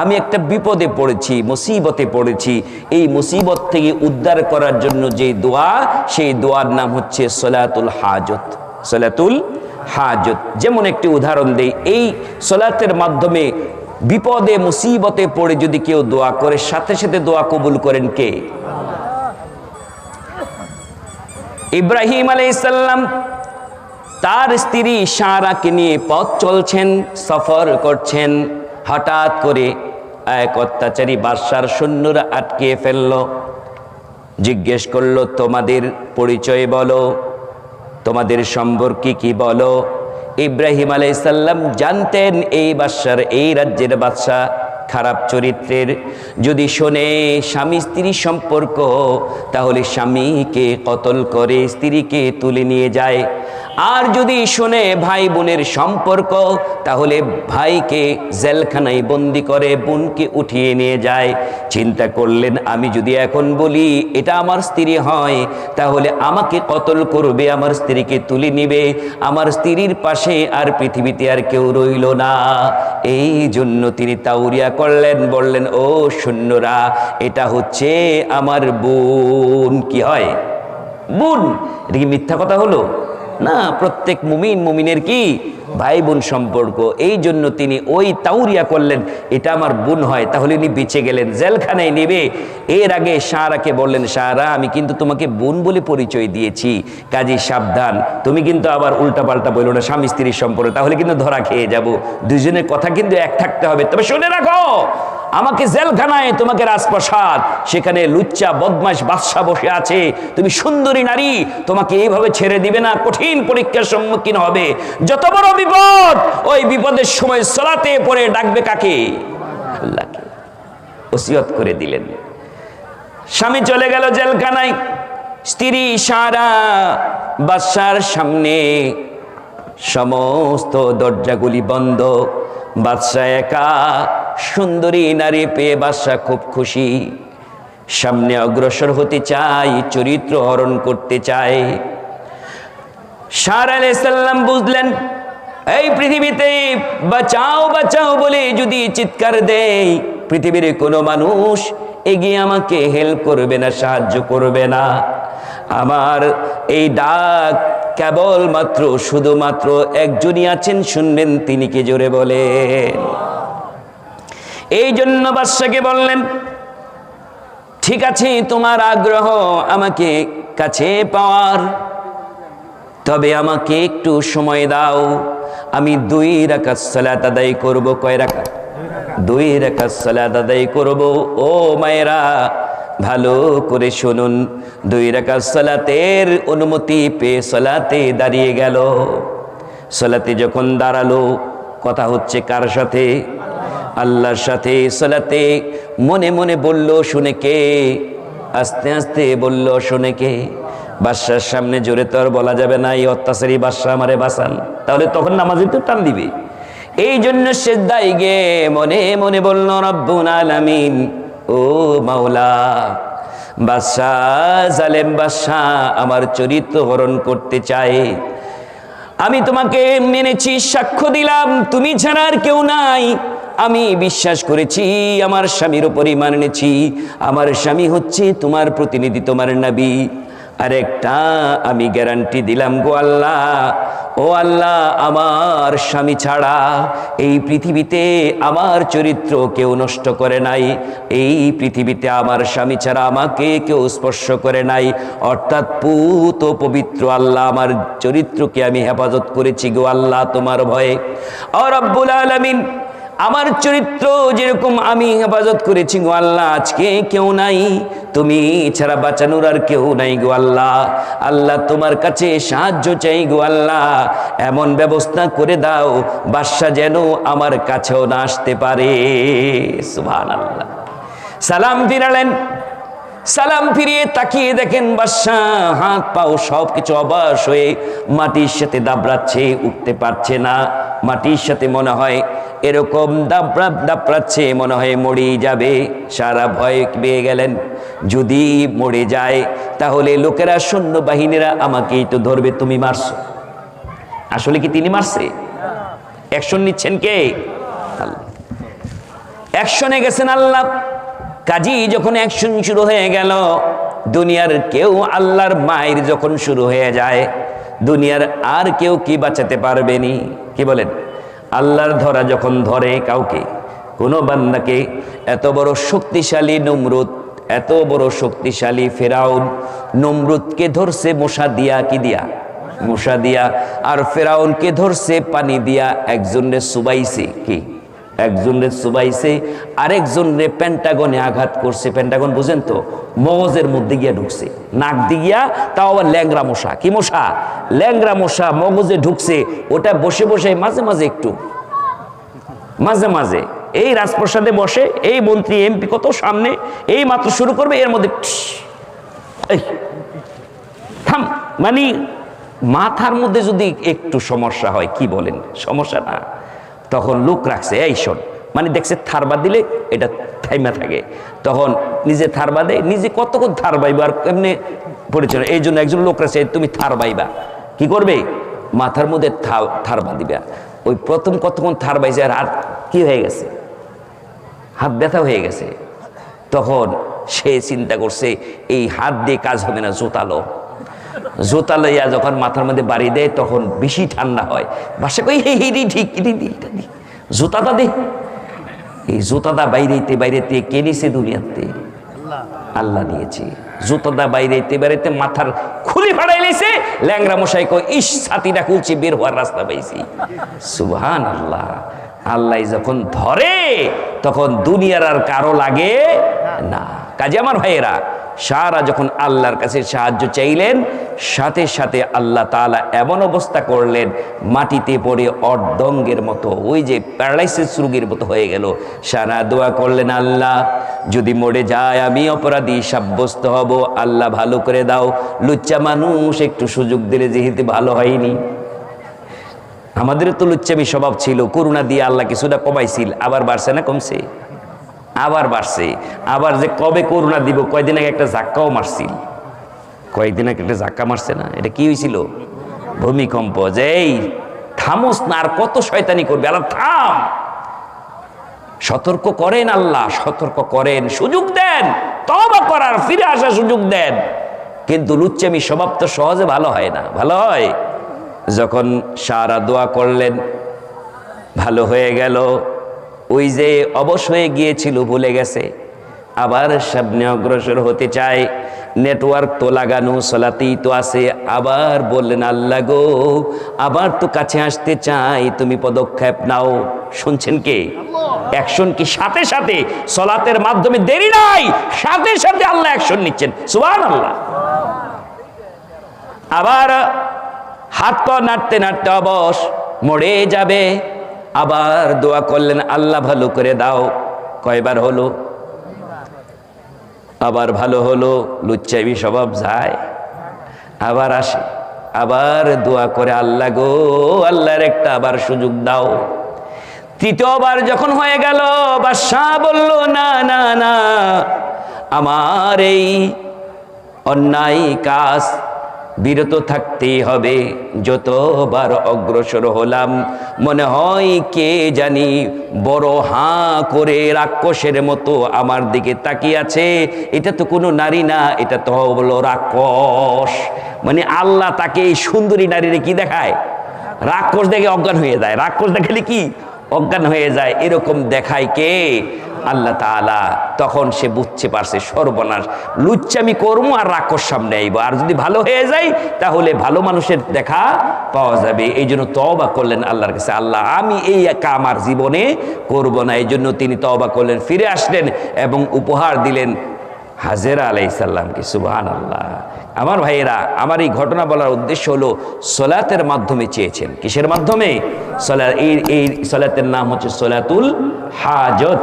আমি একটা বিপদে পড়েছি, মুসিবতে পড়েছি। এই মুসিবত থেকে উদ্ধার করার জন্য যে দোয়া, সেই দোয়ার নাম হচ্ছে সলাতুল হাজত। সলাতুল হাজত। যেমন একটি উদাহরণ দেই, এই সলাতের মাধ্যমে বিপদে, মুসিবতে পড়ে যদি কেউ দোয়া করে, সাথে সাথে দোয়া কবুল করেন কে? ইব্রাহিম আলাইসাল্লাম তার স্ত্রী সারাকে নিয়ে পথ চলছেন, সফর করছেন। হঠাৎ করে এক অত্যাচারী বাদশার সৈন্যরা আটকিয়ে ফেলল। জিজ্ঞেস করল, তোমাদের পরিচয় বলো, তোমাদের সম্পর্কে কি বলো? ইব্রাহিম আলাইসাল্লাম জানতেন, এই বাদশার, এই রাজ্যের বাদশাহ খারাপ চরিত্রের যদি শোনে স্বামী স্ত্রী সম্পর্ক, তাহলে স্বামীকে কতল করে স্ত্রীকে তুলে নিয়ে যায়। আর যদি শোনে ভাই বোনের সম্পর্ক, তাহলে ভাইকে জেলখানায় বন্দি করে বোনকে উঠিয়ে নিয়ে যায়। চিন্তা করলেন, আমি যদি এখন বলি এটা আমার স্ত্রী হয়, তাহলে আমাকে কতল করবে, আমার স্ত্রীকে তুলে নিবে। আমার স্ত্রীর পাশে আর পৃথিবীতে আর কেউ রইল না। এই জন্য তিনি তাউরিয়া করলেন, বললেন, ও সৈন্যরা, এটা হচ্ছে আমার বোন। কি হয়? বোন? এটা কি মিথ্যা কথা হলো? না, প্রত্যেক মুমিন মুমিনের কি? ভাই বোন সম্পর্ক, এই জন্য তিনি ওই তাউরিয়া করলেন, এটা আমার বোন হয়, তাহলে উনি বেঁচে গেলেন, জেলখানায় নেবে। এর আগে সারাকে বললেন সারা আমি কিন্তু তোমাকে বোন বলে পরিচয় দিয়েছি, কাজী সাবধান, তুমি কিন্তু আবার উল্টাপাল্টা বলল না, স্বামী স্ত্রীর সম্পর্ক, তাহলে কিন্তু ধরা খেয়ে যাব। দুজনের কথা কিন্তু এক থাকতে হবে, তবে শুনে রাখো আমাকে জেলখানায়, তোমাকে রাজপ্রসাদ। সেখানে লুচ্চা বদমাস বাদশাহ বসে আছে। তুমি সুন্দরী নারী, তোমাকে এইভাবে ছেড়ে দিবে না, কঠিন পরীক্ষার সম্মুখীন হবে। যত বড় বিপদ, ওই বিপদের সময় সলাতে পড়ে ডাকবে কাকে? আল্লাহকে। ওসিয়ত করে দিলেন। স্বামী চলে গেল জেলখানায়। স্ত্রী সারা বাদশার সামনে। সমস্ত দরজাগুলি বন্ধ। বাদশাহ একা। সুন্দরী নারী পেয়ে বাদশাহ খুব খুশি। সামনে অগ্রসর হতে চাই চরিত্র হরণ করতে চায়। সার আলাইসাল্লাম বুঝলেন, এই পৃথিবীতে বাঁচাও বাঁচাও বলে যদি চিৎকার দেই পৃথিবীর কোনো মানুষ এগিয়ে আমাকে হেল্প করবে না, সাহায্য করবে না। আমার এই ডাক কেবলমাত্র, শুধুমাত্র একজনই আছেন, শুনবেন তিনি কে জোরে বলেন। এই জন্য বাদশাকে বললেন, ঠিক আছে, তোমার আগ্রহ আমাকে কাছে পাওয়ার। তবে আমাকে একটু সময় দাও। আমি দুই রাকাত সালাত আদায় করব। কয় রাকাত? দুই রাকাত সালাত আদায় করব। ও মায়েরা, ভালো করে শুনুন। দুই রাকাত সালাতের অনুমতি পেয়ে সালাতে দাঁড়িয়ে গেল। সালাতে যখন দাঁড়াল, কথা হচ্ছে কার সাথে? আল্লাহর সাথে সালাতে মনে মনে বলল, শুনে কে? আস্তে আস্তে বলল, শুনে কে? বাদশার সামনে জোরে তো আর বলা যাবে না, এই অত্যাচারী বাদশাহ আমারে বাসান তাহলে তখন নামাজি তো টান দিবে। এই জন্য সেদ্দাই গে মনে মনে বলল, রব্বুল আলামিন, ও মাওলা বাদশাহ জালেম বাদশাহ আমার চরিত্র হরণ করতে চায়। আমি তোমাকে মেনেছি, সাক্ষ্য দিলাম, তুমি ছাড়া আর কেউ নাই। আমি বিশ্বাস করেছি, আমার স্বামীর উপর ইমান এনেছি। আমার স্বামী হচ্ছে তোমার প্রতিনিধি, তোমার নবী। আরেকটা আমি গ্যারান্টি দিলাম গো আল্লাহ। ও আল্লাহ, আমার স্বামী ছাড়া এই পৃথিবীতে আমার চরিত্র কেউ নষ্ট করে নাই। এই পৃথিবীতে আমার স্বামী ছাড়া আমাকে কেউ স্পর্শ করে নাই। অর্থাৎ পুত পবিত্র আল্লাহ, আমার চরিত্রকে আমি হেফাজত করেছি গো আল্লাহ তোমার ভয়ে। ও রব্বুল আলামিন আমার চরিত্র যেরকম আমি হেফাজত করেছি গো আল্লাহ, আজকে কেউ নাই। তুমি ছাড়া বাঁচানোর আর কেউ নাই গো আল্লাহ। আল্লাহ তোমার কাছে সাহায্য চাই গো আল্লাহ। এমন ব্যবস্থা করে দাও, বাদশা যেন আমার কাছেও না আসতে পারে। সুভান আল্লাহ সালাম ফিরালেন। সালাম ফিরিয়ে তাকিয়ে দেখেন বাদশাহ হাত পাও সব কিছু অবাস হয়ে মাটির সাথে দাবড়াচ্ছে, উঠতে পারছে না। মাটির সাথে মনে হয় এরকম দাবড়া দাবড়াচ্ছে মনে হয় মরেই যাবে। সারা ভয় পেয়ে গেলেন। যদি মরে যায়, তাহলে লোকেরা সৈন্য বাহিনীরা আমাকেই তো ধরবে, তুমি মারছো। আসলে কি তিনি মারছে? অ্যাকশন নিচ্ছেন কে? অ্যাকশনে গেছেন আল্লাহ। কাজী যখন অ্যাকশন শুরু হয়ে গেল, দুনিয়ার কেউ আল্লাহর মায়ের যখন শুরু হয়ে যায় দুনিয়ার আর কেউ কি বাঁচাতে পারবেনি কি বলেন? আল্লাহর ধরা যখন ধরে কাউকে, কোনো বান্নাকে এত বড় শক্তিশালী নমরুদ, এত বড় শক্তিশালী ফেরাউন নমরুদকে ধরছে মশা দিয়া কি দিয়া? মশা দিয়া। আর ফেরাউনকে ধরছে পানি দিয়া। একজনের সুবাইছে কি? একজনে সুবাইছে রে প্যান্টাগনে আঘাত করছে। প্যান্টাগন বুঝেন তো, মগজের মধ্যে গিয়া ঢুকছে। নাক দিয়ে গিয়া, তাও আবার ল্যাংরা মশা। কি মশা? ল্যাংরা মশা মগজে ঢুকছে। ওটা বসে বসে, মাঝে মাঝে একটু। মাঝে মাঝে। এই রাজপ্রসাদে বসে, এই মন্ত্রী, এমপি কত সামনে, এই মাত্র শুরু করবে, এর মধ্যে থাম। মানে মাথার মধ্যে যদি একটু সমস্যা হয়, কি বলেন? সমস্যা না। তখন লোক রাখছে, এই শোন। মানে দেখছে থারবা দিলে এটা থাইমা থাকে। তখন নিজে থারবা দেয়, নিজে কতক্ষণ থার বাইবা আর এমনি পরিচয় এই জন্য একজন লোক রাখছে, তুমি থার বাইবা কি করবে? মাথার মধ্যে থারবা দিবা। ওই প্রথম কতক্ষণ থার বাইছে আর হাত কি হয়ে গেছে? হাত ব্যথা হয়ে গেছে। তখন সে চিন্তা করছে, এই হাত দিয়ে কাজ হবে না, জোতালো। জোতা লইয়া যখন মাথার মধ্যে বাড়ি দেয় তখন বেশি ঠান্ডা হয়। বাসা কই হে হে রে, ঠিক রে, রে, এটা দি। জুতাটা দে। এই জুতাটা বাইরেতে বাইরেতে কে নিছে দুনিয়াতে? আল্লাহ নিয়েছে জুতাটা বাইরেতে বাইরেতে মাথার খুলি ফাড়াই লাইছে। ল্যাংরা মশাই কই ইস ছাতিটা খুলছি বের হওয়ার রাস্তা পাইছি। সুবহান আল্লাহ আল্লাহ যখন ধরে তখন দুনিয়ার আর কারও লাগে না। কাজে আমার ভাইয়েরা সারা যখন আল্লাহর কাছে সাহায্য চাইলেন, সাথে সাথে আল্লাহ তাআলা এমন অবস্থা করলেন, মাটিতে পড়ে অর্ধঙ্গের মতো, ওই যে প্যারালাইসিস রোগীর মতো হয়ে গেল। সারা দোয়া করলেন আল্লাহ, যদি মরে যায় আমি অপরাধী, সাব্যস্ত হব, আল্লাহ ভালো করে দাও। লুচ্চা মানুষ একটু সুযোগ দিলে যেহেতু ভালো হয়নি। আমাদের তো লুচ্চামি স্বভাব ছিল, করুণা দিয়ে আল্লাহ কিছুটা কমাইছিল, আবার বাড়ছে না কমছে? আবার বাড়ছে। আবার যে কবে করুণা দিব, কয়দিন আগে একটা ধাক্কাও মারছিল কয়েকদিন আগে একটা ধাক্কা মারছে না? এটা কি হয়েছিল ভূমিকম্প। যে এই থামোস না, আর কত শয়তানি করবে? আল্লাহ, থাম! সতর্ক করেন আল্লাহ, সতর্ক করেন, সুযোগ দেন। তবা করার, ফিরে আসার সুযোগ দেন। কিন্তু লুচ্চামি স্বভাব তো সহজে ভালো হয় না। ভালো হয়? যখন সারা দোয়া করলেন, ভালো হয়ে গেল ওই যে অবশ হয়ে গিয়েছিল, ভুলে গেছে। আবার সামনে অগ্রসর হতে চায়। নেটওয়ার্ক তো লাগানো, সলাতেই তো আছে। আবার বললেন, আল্লাহ গো, আবার তো কাছে আসতে চাই। তুমি পদক্ষেপ নাও। শুনছেন কে? অ্যাকশন কি সাথে সাথে? সলাতের মাধ্যমে দেরি নাই। সাথে সাথে আল্লাহ অ্যাকশন নিচ্ছেন। সুবান আল্লাহ আবার হাত পা নাড়তে নাড়তে অবশ, মরে যাবে। আবার দোয়া করলেন, আল্লাহ ভালো করে দাও। কয়বার হলো? আবার ভালো হলো লুচ্চাবি স্বভাব যায়। আবার আসে, আবার দোয়া করে, আল্লাহ গো, আল্লাহর একটা আবার সুযোগ দাও। তৃতীয়বার যখন হয়ে গেল, বাদশাহ বলল, না না না, আমার এই অন্যায় কাজ বিরত থাকতেই হবে। যতবার অগ্রসর হলাম, মনে হয় কে জানি বড় হাঁ করে রাক্ষসের মতো আমার দিকে তাকিয়ে আছে। এটা তো কোনো নারী না, এটা তো হলো রাক্ষস। মানে আল্লাহ তাকে এই সুন্দরী নারীরে কি দেখায়? রাক্ষস দেখে অজ্ঞান হয়ে যায়। রাক্ষস দেখালে কি? অজ্ঞান হয়ে যায়। এরকম দেখায় কে? আল্লাহ তাআলা তখন সে বুঝতে পারছে সর্বনাশ। লুচ্চামি করব আর রাক্ষস সামনে আইব। আর যদি ভালো হয়ে যায়, তাহলে ভালো মানুষের দেখা পাওয়া যাবে। এই জন্য তবা করলেন আল্লাহর কাছে। আল্লাহ, আমি এই একা আমার জীবনে করব না। এই জন্য তিনি তবা করলেন, ফিরে আসলেন এবং উপহার দিলেন হাজেরা আলাইসাল্লামকে সুবহান আল্লাহ আমার ভাইয়েরা, আমার এই ঘটনা বলার উদ্দেশ্য হলো সলাতের মাধ্যমে চেয়েছেন। কিসের মাধ্যমে? সলা এই এই সলাতের নাম হচ্ছে সলাতুল হাজত।